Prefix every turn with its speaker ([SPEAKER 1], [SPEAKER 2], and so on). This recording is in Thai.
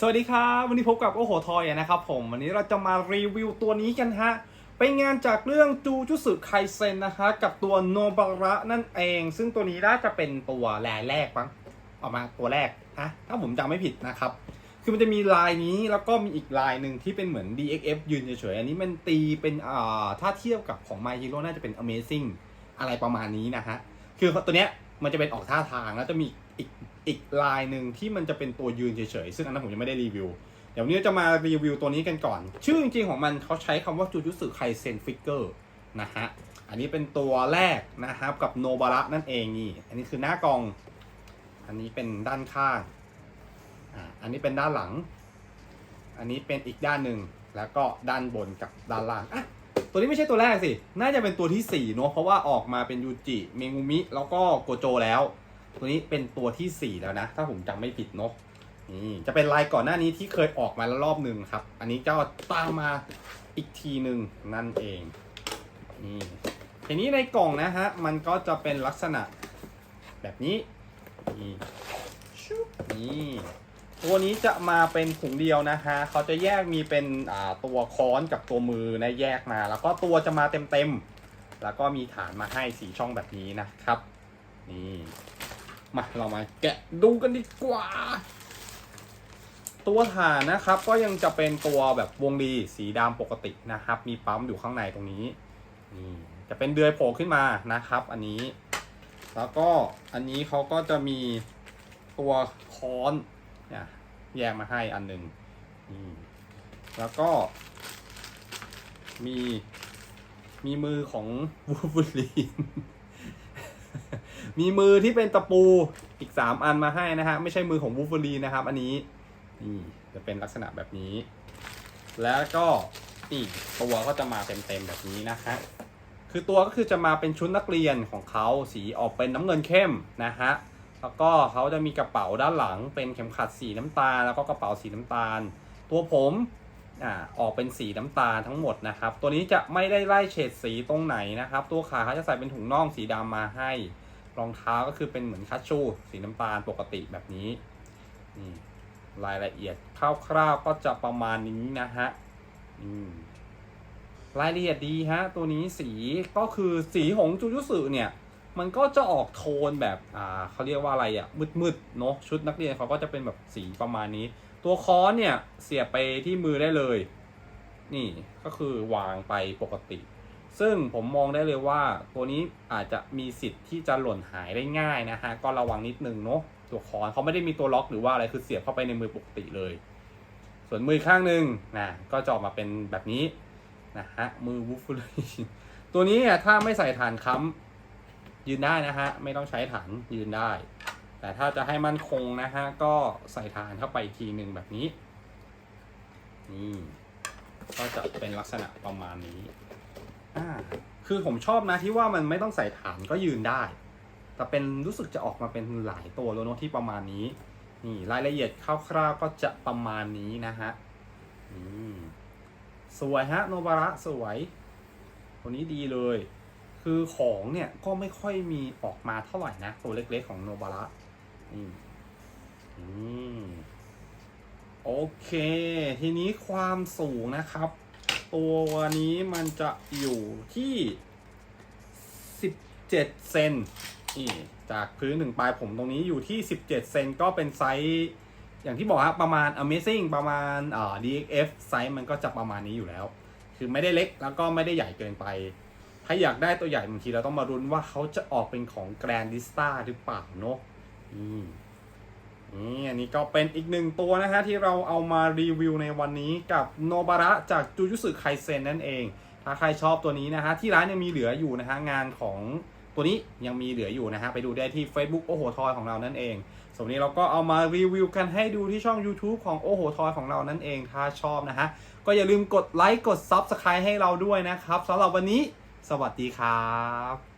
[SPEAKER 1] สวัสดีครับวันนี้พบกับโอโหทอยนะครับผมวันนี้เราจะมารีวิวตัวนี้กันฮะเป็นงานจากเรื่องจูจุสึไคเซนนะฮะกับตัวโนบาระนั่นเอง ซึ่งตัวนี้น่าจะเป็นตัวแรแรกมั้งออกมาตัวแรกนะถ้าผมจำไม่ผิดนะครับ คือมันจะมีลายนี้แล้วก็มีอีกลายหนึ่งที่เป็นเหมือน DXF ยืนเฉยๆอันนี้มันตีเป็นอ่าถ้าเทียบกับของ My Hero น่าจะเป็น Amazing อะไรประมาณนี้นะฮะคือตัวเนี้ยมันจะเป็นออกท่าทางแล้วจะมี อีกอีกลายหนึ่งที่มันจะเป็นตัวยืนเฉยๆ ซึ่งอันนั้นผมยังไม่ได้รีวิว เดี๋ยววันนี้จะมารีวิวตัวนี้กันก่อน ชื่อจริงๆของมันเขาใช้คำว่าจูจุสึไคเซนฟิกเกอร์นะฮะ อันนี้เป็นตัวแรกนะครับกับโนบาระนั่นเองนี่ อันนี้คือหน้ากล่อง อันนี้เป็นด้านข้างอ่าอันนี้เป็นด้านหลัง อันนี้เป็นอีกด้านหนึ่งแล้วก็ด้านบนกับด้านล่างอะตัวนี้ไม่ใช่ตัวแรกสิ น่าจะเป็นตัวที่4เนอะเพราะว่าออกมาเป็นยูจิ เมงุมิ แล้วก็โกโจแล้ว ตัวนี้เป็นตัวที่ 4 แล้วนะ ถ้าผมจำไม่ผิดเนอะนี่จะเป็นลายก่อนหน้านี้ที่เคยออกมาแล้วรอบหนึ่งครับ อันนี้ก็ตามมาอีกทีหนึ่งนั่นเองนี่ทีนี้ในกล่องนะฮะมันก็จะเป็นลักษณะแบบนี้นี่ชุบนี่ตัวนี้จะมาเป็นถุงเดียวนะฮะเขาจะแยกมีเป็นอ่าตัวค้อนกับตัวมือนะแยกมา แล้วก็ตัวจะมาเต็มๆแล้วก็มีฐานมาให้สีช่องแบบนี้นะครับ นี่ มาเรามาแกะดูกันดีกว่า ตัวฐานนะครับก็ยังจะเป็นตัวแบบวงรีสีดำปกตินะครับ มีปั๊มอยู่ข้างในตรงนี้นี่จะเป็นเดือยโผล่ขึ้นมานะครับ อันนี้ แล้วก็อันนี้เขาก็จะมีตัวค้อนเนี่ยแยกมาให้อันหนึ่งนี่แล้วก็ มีมีมือของวูฟูลีน มีมือที่เป็นตะปูอีกสามอันมาให้นะฮะ ไม่ใช่มือของวูฟูลีนะครับ อันนี้นี่จะเป็นลักษณะแบบนี้ แล้วก็นี่ตัวก็จะมาเต็มๆแบบนี้นะฮะคือตัวก็คือจะมาเป็นชุดนักเรียนของเขาสีออกเป็นน้ำเงินเข้มนะฮะแล้วก็เขาจะมีกระเป๋าด้านหลังเป็นเข็มขัดสีน้ำตาล แล้วก็กระเป๋าสีน้ำตาล ตัวผมอ่าออกเป็นสีน้ำตาลทั้งหมดนะครับ ตัวนี้จะไม่ได้ไล่เฉดสีตรงไหนนะครับ ตัวขาเขาจะใส่เป็นถุงน่องสีดำมาให้ รองเท้าก็คือเป็นเหมือนคัชชู สีน้ำตาลปกติแบบนี้นี่รายละเอียดคร่าวๆก็จะประมาณนี้นะฮะอืมรายละเอียดดีฮะ ตัวนี้สีก็คือสีของจูจุสึเนี่ย มันก็จะออกโทนแบบอ่าเขาเรียกว่าอะไรอะ่ะมืดๆเนาะชุดนักเรียนเขาก็จะเป็นแบบสีประมาณนี้ ตัวค้อนเนี่ยเสียบไปที่มือได้เลย นี่ก็คือวางไปปกติ ซึ่งผมมองได้เลยว่าตัวนี้อาจจะมีสิทธิ์ที่จะหล่นหายได้ง่ายนะฮะ ก็ระวังนิดนึงเนาะตัวคอนเขาไม่ได้มีตัวล็อกหรือว่าอะไรคือเสียบเข้าไปในมือปกติเลย ส่วนมือข้างหนึ่งนะก็จะออกมาเป็นแบบนี้นะฮะมือวูฟูลีนตัวนี้เนี่ยถ้าไม่ใส่ฐานค้ำยืนได้นะฮะไม่ต้องใช้ฐานยืนได้ แต่ถ้าจะให้มั่นคงนะฮะก็ใส่ฐานเข้าไปทีหนึ่งแบบนี้นี่ก็จะเป็นลักษณะประมาณนี้ อ่าคือผมชอบนะที่ว่ามันไม่ต้องใส่ฐานก็ยืนได้ แต่เป็นรู้สึกจะออกมาเป็นหลายตัวแล้วเนอะที่ประมาณนี้ นี่รายละเอียดคร่าวๆก็จะประมาณนี้นะฮะอืมสวยฮะโนบาระสวยตัวนี้ดีเลย คือของเนี่ยก็ไม่ค่อยมีออกมาเท่าไหร่นะ ตัวเล็กๆของโนบาระนี่นี่โอเค ทีนี้ความสูงนะครับ ตัวนี้มันจะอยู่ที่ 17 เซนนี่จากพื้นถึงปลายผมตรงนี้อยู่ที่ 17 เซนก็เป็นไซส์อย่างที่บอกครับประมาณ Amazing ประมาณอ่า DXF ไซส์มันก็จะประมาณนี้อยู่แล้ว คือไม่ได้เล็กแล้วก็ไม่ได้ใหญ่เกินไป ถ้าอยากได้ตัวใหญ่บางทีเราต้องมารุ้นว่าเขาจะออกเป็นของ Grandista หรือเปล่าเนอะนี่ นี่อันนี้ก็เป็นอีกหนึ่งตัวนะฮะที่เราเอามารีวิวในวันนี้กับโนบาระจากจูจุสึไคเซนนั่นเอง ถ้าใครชอบตัวนี้นะฮะที่ร้านยังมีเหลืออยู่นะฮะงานของตัวนี้ยังมีเหลืออยู่นะฮะไปดูได้ที่ Facebook โอโหทอยของเรานั่นเองส่วนนี้เราก็เอามารีวิวกันให้ดูที่ช่อง YouTube ของโอโหทอยของเรานั่นเอง ถ้าชอบนะฮะก็อย่าลืมกดไลค์กด Subscribe ให้เราด้วยนะครับสำหรับวันนี้ สวัสดีครับ